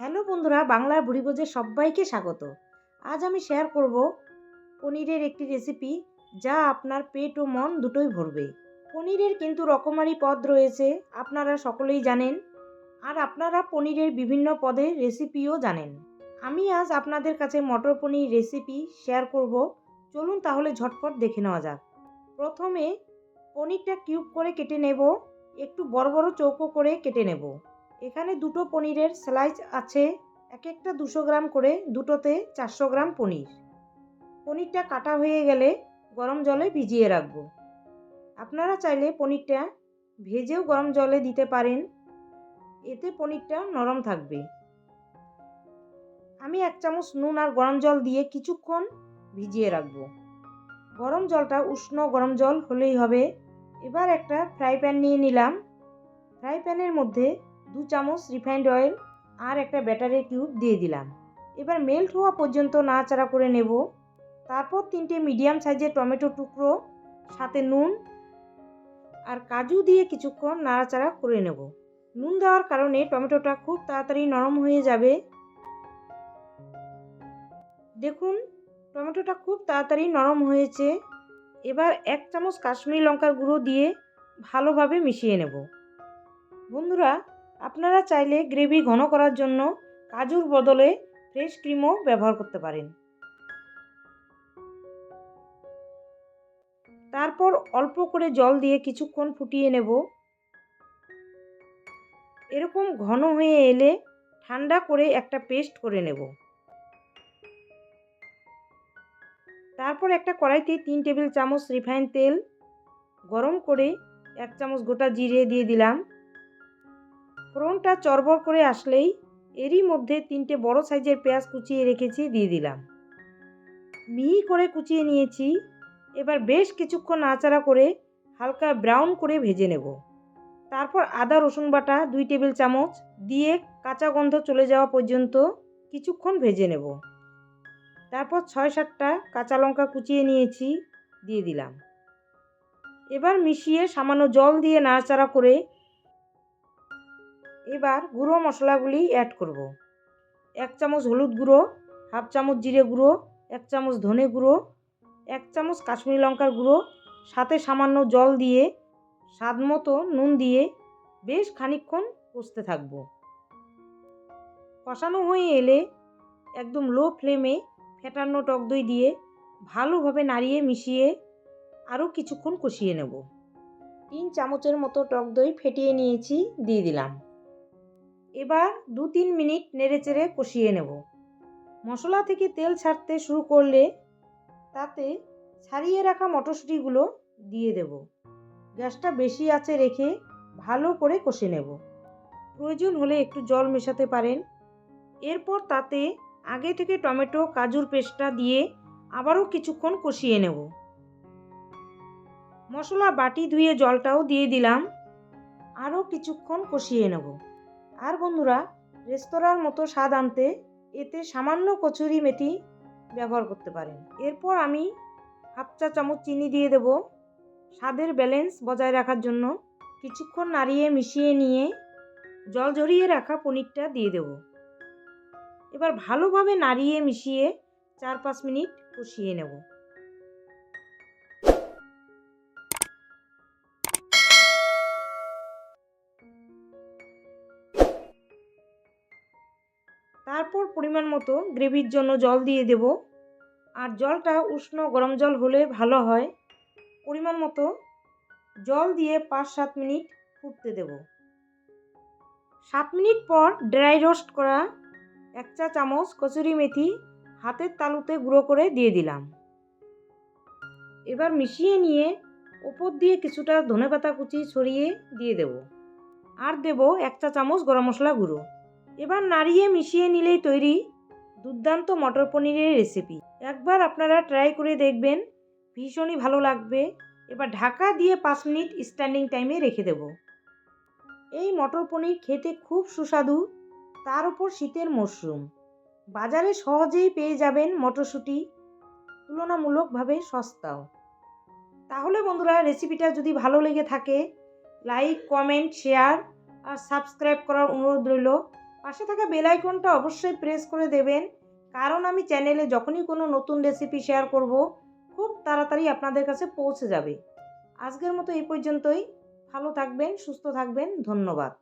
Hello বন্ধুরা, বাংলার বুড়িগোজে সবাইকে স্বাগত। আজ আমি শেয়ার করব পনিরের একটি রেসিপি যা আপনার পেট ও মন দুটোই ভরবে। পনিরের কিন্তু রকমারি পদ রয়েছে, আপনারা সকলেই জানেন। আর আপনারা পনিরের বিভিন্ন পদের রেসিপিও জানেন। আমি আজ আপনাদের কাছে মটর পনির রেসিপি শেয়ার করব। চলুন তাহলে ঝটপট দেখে নেওয়া যাক। প্রথমে পনিরটা কিউব করে কেটে নেব, একটু বড় বড় চৌকো করে কেটে নেব। এখানে দুটো পনিরের স্লাইস আছে এক একটা দুশো গ্রাম করে, দুটোতে চারশো গ্রাম পনির। পনিরটা কাটা হয়ে গেলে গরম জলে ভিজিয়ে রাখব। আপনারা চাইলে পনিরটা ভেজেও গরম জলে দিতে পারেন। এতে পনিরটা নরম থাকবে। আমি এক চামচ নুন আর গরম জল দিয়ে কিছুক্ষণ ভিজিয়ে রাখব। গরম জলটা উষ্ণ গরম জল হলেই হবে। এবার একটা ফ্রাই প্যান নিয়ে নিলাম। ফ্রাই প্যানের মধ্যে দু চামচ রিফাইন্ড অয়েল আর একটা ব্যাটারের কিউব দিয়ে দিলাম। এবার মেল্ট হওয়া পর্যন্ত নাড়াচাড়া করে নেব। তারপর তিনটে মিডিয়াম সাইজের টমেটো টুকরো, সাথে নুন আর কাজু দিয়ে কিছুক্ষণ নাড়াচাড়া করে নেব। নুন দেওয়ার কারণে টমেটোটা খুব তাড়াতাড়ি নরম হয়ে যাবে। দেখুন, টমেটোটা খুব তাড়াতাড়ি নরম হয়েছে। এবার এক চামচ কাশ্মীরি লঙ্কার গুঁড়ো দিয়ে ভালোভাবে মিশিয়ে নেব। বন্ধুরা আপনারা চাইলে গ্রেভি ঘন করার জন্য কাজুর বদলে ফ্রেশ ক্রিমও ব্যবহার করতে পারেন। তারপর অল্প করে জল দিয়ে কিছুক্ষণ ফুটিয়ে নেব। এরকম ঘন হয়ে এলে ঠান্ডা করে একটা পেস্ট করে নেব। তারপর একটা কড়াইতে তিন টেবিল চামচ রিফাইন তেল, গরম করে এক চামচ গোটা জিরে দিয়ে দিলাম। ফোড়নটা চরবর করে আসলেই এরই মধ্যে তিনটে বড় সাইজের পেঁয়াজ কুচিয়ে রেখেছি, দিয়ে দিলাম। মিহি করে কুচিয়ে নিয়েছি। এবার বেশ কিছুক্ষণ নাড়াচাড়া করে হালকা ব্রাউন করে ভেজে নেব। তারপর আদা, রসুন বাটা, দুই টেবিল চামচ দিয়ে কাঁচা গন্ধ চলে যাওয়া পর্যন্ত কিছুক্ষণ ভেজে নেব। তারপর ছয় সাতটা কাঁচা লঙ্কা কুচিয়ে নিয়েছি, দিয়ে দিলাম। এবার মিশিয়ে সামান্য জল দিয়ে নাড়াচাড়া করে এবার গুঁড়ো মশলাগুলি অ্যাড করব। এক চামচ হলুদ গুঁড়ো, হাফ চামচ জিরে গুঁড়ো, এক চামচ ধনে গুঁড়ো, এক চামচ কাশ্মীরি লঙ্কার গুঁড়ো, সাথে সামান্য জল দিয়ে স্বাদ মতো নুন দিয়ে বেশ খানিকক্ষণ কষতে থাকব। কষানো হয়ে এলে একদম লো ফ্লেমে ফেটানো টক দই দিয়ে ভালোভাবে নাড়িয়ে মিশিয়ে আরও কিছুক্ষণ কষিয়ে নেব। তিন চামচের মতো টক দই ফেটিয়ে নিয়েছি, দিয়ে দিলাম। এবার দু তিন মিনিট নেড়েচেড়ে কষিয়ে নেব। মশলা থেকে তেল ছাড়তে শুরু করলে তাতে ছাড়িয়ে রাখা মটরশুঁটিগুলো দিয়ে দেব। গ্যাসটা বেশি আছে রেখে ভালো করে কষে নেব। প্রয়োজন হলে একটু জল মেশাতে পারেন। এরপর তাতে আগে থেকে টমেটো, কাজুর পেস্টটা দিয়ে আবারও কিছুক্ষণ কষিয়ে নেব। মশলা বাটি ধুয়ে জলটাও দিয়ে দিলাম। আরও কিছুক্ষণ কষিয়ে নেব। আর বন্ধুরা, রেস্তোরাঁর মতো স্বাদ আনতে এতে সামান্য কচুরি মেথি ব্যবহার করতে পারেন। এরপর আমি হাফ চা চামচ চিনি দিয়ে দেব। স্বাদের ব্যালেন্স বজায় রাখার জন্য কিছুক্ষণ নাড়িয়ে মিশিয়ে নিয়ে জল ঝরিয়ে রাখা পনিরটা দিয়ে দেব। এবার ভালোভাবে নাড়িয়ে মিশিয়ে চার পাঁচ মিনিট কষিয়ে নেব। তারপর পরিমাণ মতো গ্রেভির জন্য জল দিয়ে দেব। আর জলটা উষ্ণ গরম জল হলে ভালো হয়। পরিমাণ মতো জল দিয়ে পাঁচ সাত মিনিট ফুটতে দেব। সাত মিনিট পর ড্রাই রোস্ট করা এক চা চামচ কচুরি মেথি হাতের তালুতে গুঁড়ো করে দিয়ে দিলাম। এবার মিশিয়ে নিয়ে ওপর দিয়ে কিছুটা ধনেপাতা কুচি ছড়িয়ে দিয়ে দেব। আর দেব এক চা চামচ গরম মশলা গুঁড়ো। এবার নাড়িয়ে মিশিয়ে নিলেই তৈরি দুর্দান্ত মটর পনিরের রেসিপি একবার আপনারা ট্রাই করে দেখবেন, ভীষণই ভালো লাগবে। এবার ঢাকা দিয়ে পাঁচ মিনিট স্ট্যান্ডিং টাইমে রেখে দেব। এই মটর পনির খেতে খুব সুস্বাদু, তার উপর শীতের মরশুম। বাজারে সহজেই পেয়ে যাবেন মটরশুঁটি, তুলনামূলকভাবে সস্তাও। তাহলে বন্ধুরা রেসিপিটা যদি ভালো লেগে থাকে লাইক কমেন্ট শেয়ার আর সাবস্ক্রাইব করার অনুরোধ রইল। পাশে থাকা বেল আইকনটা অবশ্যই প্রেস করে দেবেন। কারণ আমি চ্যানেলে যখনই কোনো নতুন রেসিপি শেয়ার করব, খুব তাড়াতাড়ি আপনাদের কাছে পৌঁছে যাবে। আজকের মতো এই পর্যন্তই। ভালো থাকবেন, সুস্থ থাকবেন। ধন্যবাদ।